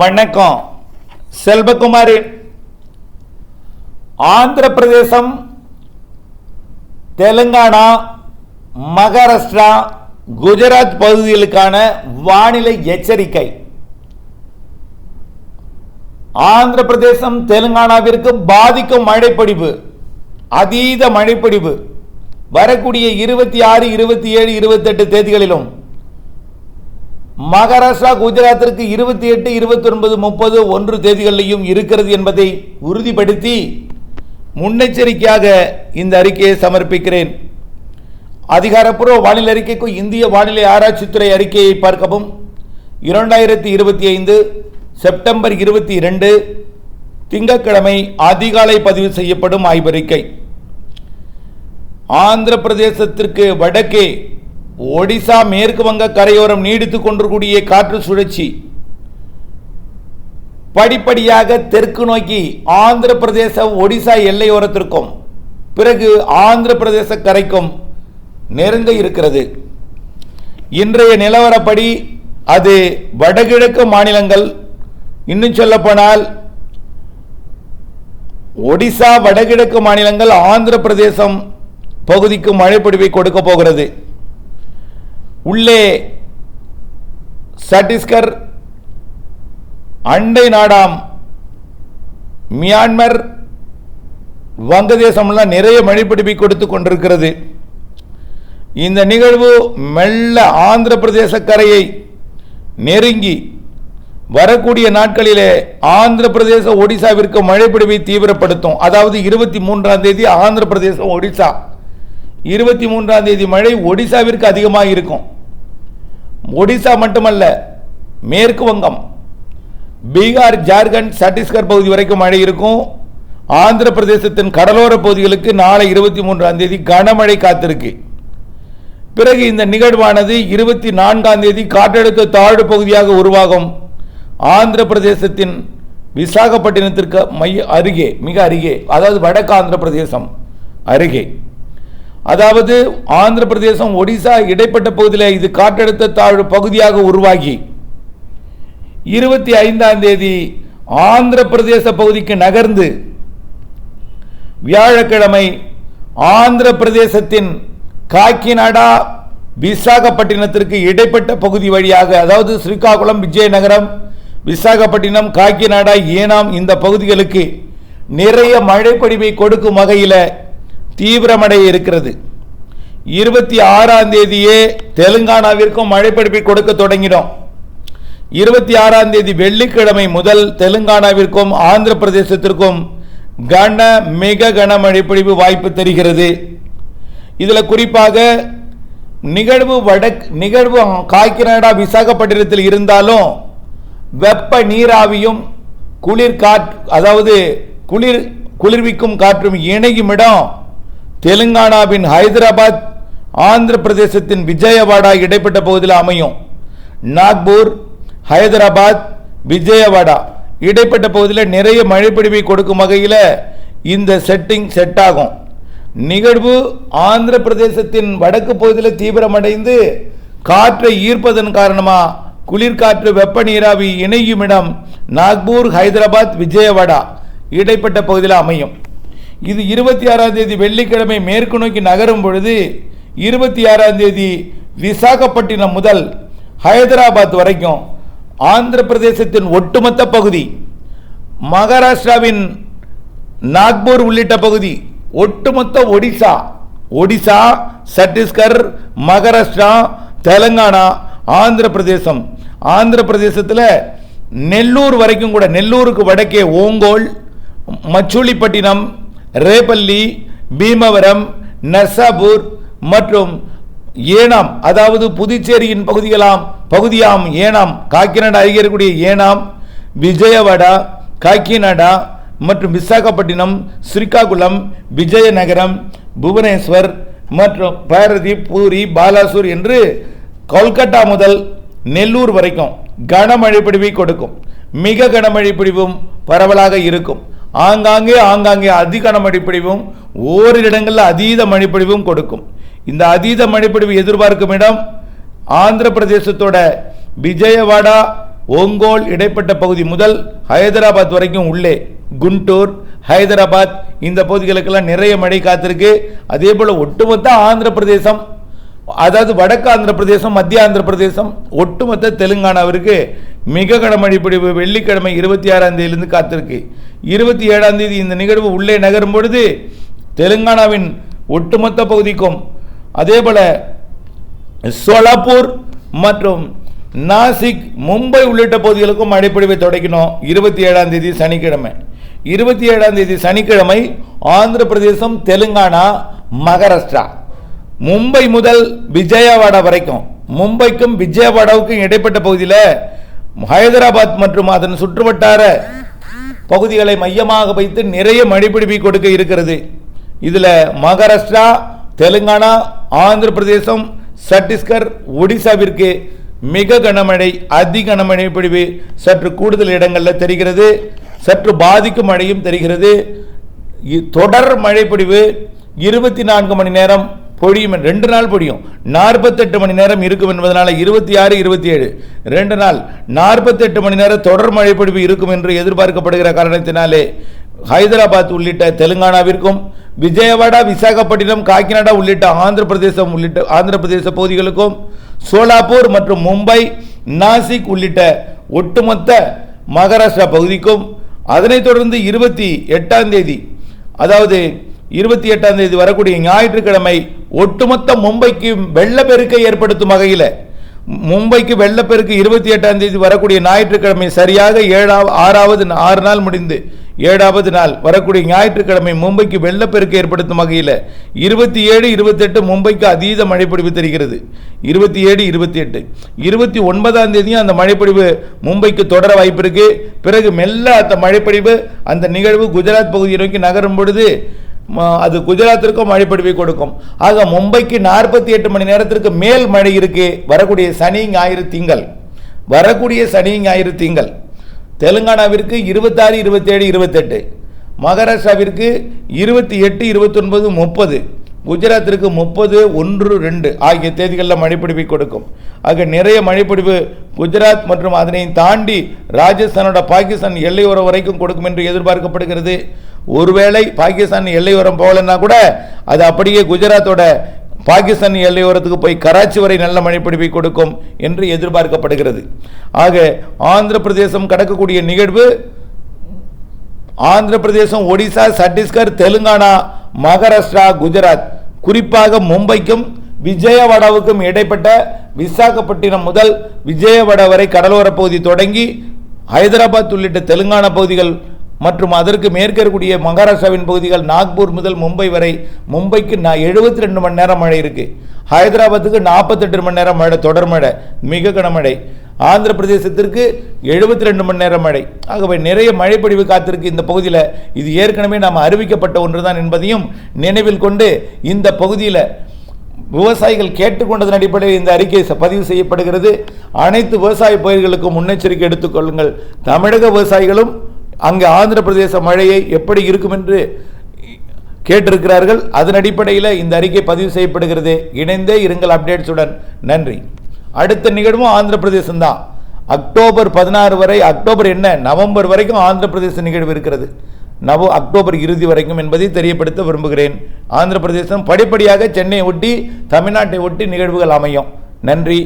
வணக்கம். செல்வகுமாரி ஆந்திர பிரதேசம் தெலுங்கானா மகாராஷ்டிரா குஜராத் பகுதிகளுக்கான வானிலை எச்சரிக்கை. ஆந்திர பிரதேசம் தெலுங்கானாவிற்கு பாதிக்கும் மழைப்படிவு அதீத மழைப்படிவு வரக்கூடிய இருபத்தி ஆறு இருபத்தி ஏழு இருபத்தெட்டு தேதிகளிலும் மகாராஷ்டிரா குஜராத்திற்கு இருபத்தி எட்டு இருபத்தி ஒன்பது முப்பது ஒன்று தேதிகளிலையும் இருக்கிறது என்பதை உறுதிப்படுத்தி முன்னெச்சரிக்கையாக இந்த அறிக்கையை சமர்ப்பிக்கிறேன். அதிகாரப்பூர்வ வானிலை அறிக்கைக்கும் இந்திய வானிலை ஆராய்ச்சித்துறை அறிக்கையை பார்க்கவும். இரண்டாயிரத்தி இருபத்தி ஐந்து செப்டம்பர் இருபத்தி இரண்டு திங்கட்கிழமை அதிகாலை பதிவு செய்யப்படும் ஆய்வறிக்கை. ஆந்திர பிரதேசத்திற்கு வடக்கே ஒடிசா மேற்கு வங்க கரையோரம் நீடித்துக் கொண்டிருக்கூடிய காற்று சுழற்சி. படிப்படியாக தெற்கு நோக்கி ஆந்திர பிரதேச ஒடிசா எல்லையோரத்திற்கும் பிறகு ஆந்திர பிரதேச கரைக்கும் நெருங்க இருக்கிறது. இன்றைய நிலவரப்படி அது வடகிழக்கு மாநிலங்கள். இன்னும் சொல்லப்போனால் ஒடிசா வடகிழக்கு மாநிலங்கள் ஆந்திர பிரதேசம் பகுதிக்கு மழைப்பொழிவை கொடுக்க போகிறது. உள்ளே சட்டீஸ்கர் அண்டை நாடாம் மியான்மர் வங்கதேசம்லாம் நிறைய மழைப்பிடிப்பை கொடுத்து கொண்டிருக்கிறது. இந்த நிகழ்வு மெல்ல ஆந்திர பிரதேச கரையை நெருங்கி வரக்கூடிய நாட்களிலே ஆந்திர பிரதேச ஒடிசாவிற்கு மழைப்பிடிவை தீவிரப்படுத்தும். அதாவது இருபத்தி மூன்றாம் தேதி ஆந்திர பிரதேசம் ஒடிசா. இருபத்தி மூன்றாம் தேதி மழை ஒடிசாவிற்கு அதிகமாக இருக்கும் ஒடிசா மட்டுமல்ல மேற்கு வங்கம். பீகார் ஜார்க்கண்ட் சத்தீஸ்கர் பகுதி வரைக்கும் மழை இருக்கும். ஆந்திர பிரதேசத்தின் கடலோர பகுதிகளுக்கு நாளை இருபத்தி மூன்றாம் தேதி கனமழை காத்திருக்கு. பிறகு இந்த நிகழ்வானது இருபத்தி நான்காம் தேதி காற்றழுத்த தாழ்வு பகுதியாக உருவாகும். ஆந்திர பிரதேசத்தின் விசாகப்பட்டினத்திற்கு மைய அருகே மிக அருகே அதாவது வடக்கு ஆந்திர பிரதேசம் அருகே. அதாவது ஆந்திர பிரதேசம் ஒடிசா இடைப்பட்ட பகுதியில் இது காற்றழுத்த தாழ்வு பகுதியாக உருவாகி இருபத்தி ஐந்தாம் தேதி ஆந்திர பிரதேச பகுதிக்கு நகர்ந்து வியாழக்கிழமை ஆந்திர பிரதேசத்தின் காக்கிநாடா விசாகப்பட்டினத்திற்கு இடைப்பட்ட பகுதி வழியாக அதாவது ஸ்ரீகாகுளம் விஜயநகரம் விசாகப்பட்டினம் காக்கிநாடா ஏனாம் இந்த பகுதிகளுக்கு நிறைய மழைப்பொழிவை கொடுக்கும் வகையில் தீவிரமடைய இருக்கிறது. இருபத்தி ஆறாம் தேதியே தெலுங்கானாவிற்கும் மழைப்பிடிப்பை கொடுக்க தொடங்கினோம். இருபத்தி ஆறாம் தேதி வெள்ளிக்கிழமை முதல் தெலுங்கானாவிற்கும் ஆந்திர பிரதேசத்திற்கும் கன மிக கன மழைப்பிடிப்பு வாய்ப்பு தெரிகிறது. இதில் குறிப்பாக நிகழ்வு வடக் நிகழ்வு காக்கிநாடா விசாகப்பட்டினத்தில் இருந்தாலும் வெப்ப நீராவியும் குளிர் காற்று அதாவது குளிர் குளிர்விக்கும் காற்றும் இணையும் இடம் தெலுங்கானாவின் ஹைதராபாத் ஆந்திர பிரதேசத்தின் விஜயவாடா இடைப்பட்ட பகுதியில் அமையும். நாக்பூர் ஹைதராபாத் விஜயவாடா இடைப்பட்ட பகுதியில் நிறைய மழைப்பிடிவை கொடுக்கும் வகையில் இந்த செட்டிங் செட் ஆகும். நிகழ்வு ஆந்திர பிரதேசத்தின் வடக்கு பகுதியில் தீவிரமடைந்து காற்றை ஈர்ப்பதன் காரணமாக குளிர்காற்று வெப்ப நீராவி இணையும் இடம் நாக்பூர் ஹைதராபாத் விஜயவாடா இடைப்பட்ட பகுதியில் அமையும். இது இருபத்தி ஆறாம் தேதி வெள்ளிக்கிழமை மேற்கு நோக்கி நகரும் பொழுது இருபத்தி ஆறாம் தேதி விசாகப்பட்டினம் முதல் ஹைதராபாத் வரைக்கும் ஆந்திர பிரதேசத்தின் ஒட்டுமொத்த பகுதி மகாராஷ்டிராவின் நாக்பூர் உள்ளிட்ட பகுதி ஒட்டுமொத்த ஒடிசா ஒடிசா சத்தீஸ்கர் மகாராஷ்டிரா தெலுங்கானா ஆந்திர பிரதேசம். ஆந்திர பிரதேசத்தில் நெல்லூர் வரைக்கும் கூட நெல்லூருக்கு வடக்கே ஓங்கோல் மச்சூலிப்பட்டினம் ரேபல்லி பீமவரம் நர்சாபூர் மற்றும் ஏனாம் அதாவது புதுச்சேரியின் பகுதிகளாம் பகுதியாம் ஏனாம் காக்கிநாடா அருகே இருக்கக்கூடிய ஏனாம் விஜயவாடா காக்கிநாடா மற்றும் விசாகப்பட்டினம் ஸ்ரீகாகுளம் விஜயநகரம் புவனேஸ்வர் மற்றும் பாரதீப் பூரி பாலாசூர் என்று கொல்கட்டா முதல் நெல்லூர் வரைக்கும் கனமழை பிடிவை கொடுக்கும். மிக கனமழை பிடிவும் பரவலாக இருக்கும். ஆங்காங்கே ஆங்காங்கே அதி மடிப்பிடிவும் ஓரிரு இடங்களில் அதீத மழைப்பொழிவும் கொடுக்கும். இந்த அதீத மழைப்பொழிவு எதிர்பார்க்கும் இடம் ஆந்திர பிரதேசத்தோட விஜயவாடா ஒங்கோல் இடைப்பட்ட பகுதி முதல் ஹைதராபாத் வரைக்கும் உள்ளே. குண்டூர் ஹைதராபாத் இந்த பகுதிகளுக்கெல்லாம் நிறைய மழை காத்திருக்கு. அதே போல் ஒட்டுமொத்த ஆந்திர பிரதேசம் அதாவது வடக்கு ஆந்திர பிரதேசம் மத்திய ஆந்திர பிரதேசம் ஒட்டுமொத்த தெலுங்கானாவிற்கு மிக கனமழை பொழிவு வெள்ளிக்கிழமை இருபத்தி ஆறாம் தேதியிலிருந்து காத்திருக்கு. இருபத்தி ஏழாம் தேதி இந்த நிகழ்வு உள்ளே நகரும் பொழுது தெலுங்கானாவின் ஒட்டுமொத்த பகுதிக்கும் அதே போல சோலாப்பூர் மற்றும் நாசிக் மும்பை உள்ளிட்ட பகுதிகளுக்கும் மழைப்பொழிவை தொடக்கணும் இருபத்தி ஏழாம் தேதி சனிக்கிழமை. இருபத்தி ஏழாம் தேதி சனிக்கிழமை ஆந்திர பிரதேசம் தெலுங்கானா மகாராஷ்டிரா. மும்பை முதல் விஜயவாடா வரைக்கும். மும்பைக்கும் விஜயவாடாவுக்கும் இடைப்பட்ட பகுதியில் ஹைதராபாத் மற்றும் அதன் சுற்றுவட்டார பகுதிகளை மையமாக வைத்து நிறைய மழைப்பிடிப்பை கொடுக்க இருக்கிறது. இதில் மகாராஷ்டிரா தெலுங்கானா ஆந்திர பிரதேசம் சத்தீஸ்கர் ஒடிசாவிற்கு மிக கனமழை அதி கனமழை பிடிவு சற்று கூடுதல் இடங்களில் தெரிகிறது. சற்று பாதிக்கும் மழையும் தெரிகிறது. தொடர் மழைப்பிடிவு இருபத்தி நான்கு மணி நேரம் பொழியும் ரெண்டு நாள் பொழியும் நாற்பத்தெட்டு மணி நேரம் இருக்கும் என்பதனால இருபத்தி ஆறு இருபத்தி ஏழு. ரெண்டு நாள் நாற்பத்தெட்டு மணி நேரம் தொடர் மழைப்பொழிவு இருக்கும் என்று எதிர்பார்க்கப்படுகிற காரணத்தினாலே ஹைதராபாத் உள்ளிட்ட தெலுங்கானாவிற்கும் விஜயவாடா விசாகப்பட்டினம் காக்கிநாடா உள்ளிட்ட ஆந்திர பிரதேசம் உள்ளிட்ட ஆந்திர பிரதேச பகுதிகளுக்கும் சோலாப்பூர் மற்றும் மும்பை நாசிக் உள்ளிட்ட ஒட்டுமொத்த மகாராஷ்டிரா பகுதிக்கும் அதனைத் தொடர்ந்து இருபத்தி எட்டாம் தேதி அதாவது இருபத்தி எட்டாம் தேதி வரக்கூடிய ஞாயிற்றுக்கிழமை ஒட்டுமொத்த மும்பைக்கு வெள்ளப்பெருக்கை ஏற்படுத்தும் வகையில் மும்பைக்கு வெள்ளப்பெருக்கு இருபத்தி எட்டாம் தேதி வரக்கூடிய ஞாயிற்றுக்கிழமை சரியாக ஏழாவது ஆறாவது ஆறு நாள் முடிந்து ஏழாவது நாள் வரக்கூடிய ஞாயிற்றுக்கிழமை மும்பைக்கு வெள்ளப்பெருக்கு ஏற்படுத்தும் வகையில் இருபத்தி ஏழு இருபத்தெட்டு மும்பைக்கு அதீத மழைப்பொழிவு தெரிகிறது. இருபத்தி ஏழு இருபத்தி எட்டு. இருபத்தி ஒன்பதாம் தேதியும் அந்த மழைப்பொழிவு மும்பைக்கு தொடர வாய்ப்பு இருக்குது பிறகு மெல்ல அந்த மழைப்பொழிவு அந்த நிகழ்வு குஜராத் பகுதியை நோக்கி நகரும் பொழுது அது குஜராத்திற்கும் மழைப்பொழிவை கொடுக்கும். ஆக மும்பைக்கு நாற்பத்தி எட்டு மணி நேரத்திற்கு மேல் மழை இருக்கு வரக்கூடிய சனி ஞாயிறு திங்கள். வரக்கூடிய சனி ஞாயிறு திங்கள். தெலுங்கானாவிற்கு இருபத்தாறு இருபத்தேழு இருபத்தெட்டு. மகாராஷ்டிராவிற்கு இருபத்தி எட்டு இருபத்தொன்பது முப்பது. குஜராத்திற்கு முப்பது ஒன்று ரெண்டு ஆகிய தேதிகளில் மழைப்பிடிப்பை கொடுக்கும். ஆக நிறைய மழைப்பிடிப்பு குஜராத் மற்றும் அதனை தாண்டி ராஜஸ்தானோட பாகிஸ்தான் எல்லையோரம் வரைக்கும் கொடுக்கும் என்று எதிர்பார்க்கப்படுகிறது. ஒருவேளை பாகிஸ்தான் எல்லையோரம் போகலன்னா கூட அது அப்படியே குஜராத்தோட பாகிஸ்தான் எல்லையோரத்துக்கு போய் கராச்சி வரை நல்ல மழைப்பிடிப்பை கொடுக்கும் என்று எதிர்பார்க்கப்படுகிறது. ஆக ஆந்திர பிரதேசம் கடக்கக்கூடிய நிகழ்வு ஆந்திர பிரதேசம் ஒடிசா சத்தீஸ்கர் தெலுங்கானா மகாராஷ்டிரா குஜராத் குறிப்பாக மும்பைக்கும் விஜயவாடாவுக்கும் இடைப்பட்ட விசாகப்பட்டினம் முதல் விஜயவாடா வரை கடலோர பகுதி தொடங்கி ஹைதராபாத் உள்ளிட்ட தெலுங்கானா பகுதிகள் மற்றும் அதற்கு மேற்கே இருக்கக்கூடிய மகாராஷ்டிராவின் பகுதிகள் நாக்பூர் முதல் மும்பை வரை மும்பைக்கு நான் எழுபத்தி ரெண்டு மணி நேரம் மழை இருக்கு. ஹைதராபாத்துக்கு நாற்பத்தெட்டு மணி நேரம் மழை தொடர் மழை மிக கனமழை. ஆந்திர பிரதேசத்திற்கு எழுபத்தி ரெண்டு மணி நேரம் மழை. ஆகவே நிறைய மழைப்பொழிவு காத்திருக்கு இந்த பகுதியில். இது ஏற்கனவே நாம் அறிவிக்கப்பட்ட ஒன்றுதான் என்பதையும் நினைவில் கொண்டு இந்த பகுதியில் விவசாயிகள் கேட்டுக்கொண்டதன் அடிப்படையில் இந்த அறிக்கை பதிவு செய்யப்படுகிறது. அனைத்து விவசாய பயிர்களுக்கும் முன்னெச்சரிக்கை எடுத்துக்கொள்ளுங்கள் தமிழக விவசாயிகளும் அங்கே ஆந்திர பிரதேச மழையை எப்படி இருக்கும் என்று கேட்டிருக்கிறார்கள். அதன் அடிப்படையில் இந்த அறிக்கை பதிவு செய்யப்படுகிறது. இணைந்தே இருங்கள் அப்டேட்ஸுடன். நன்றி. அடுத்த நிகழ்வும் ஆந்திர பிரதேசம் தான் அக்டோபர் பதினாறு வரை அக்டோபர் என்ன? நவம்பர் வரைக்கும் ஆந்திர பிரதேச நிகழ்வு இருக்கிறது. நவ அக்டோபர் இறுதி வரைக்கும் என்பதை தெரியப்படுத்த விரும்புகிறேன். ஆந்திர பிரதேசம் படிப்படியாக சென்னையை ஒட்டி தமிழ்நாட்டை ஒட்டி நிகழ்வுகள் அமையும். நன்றி.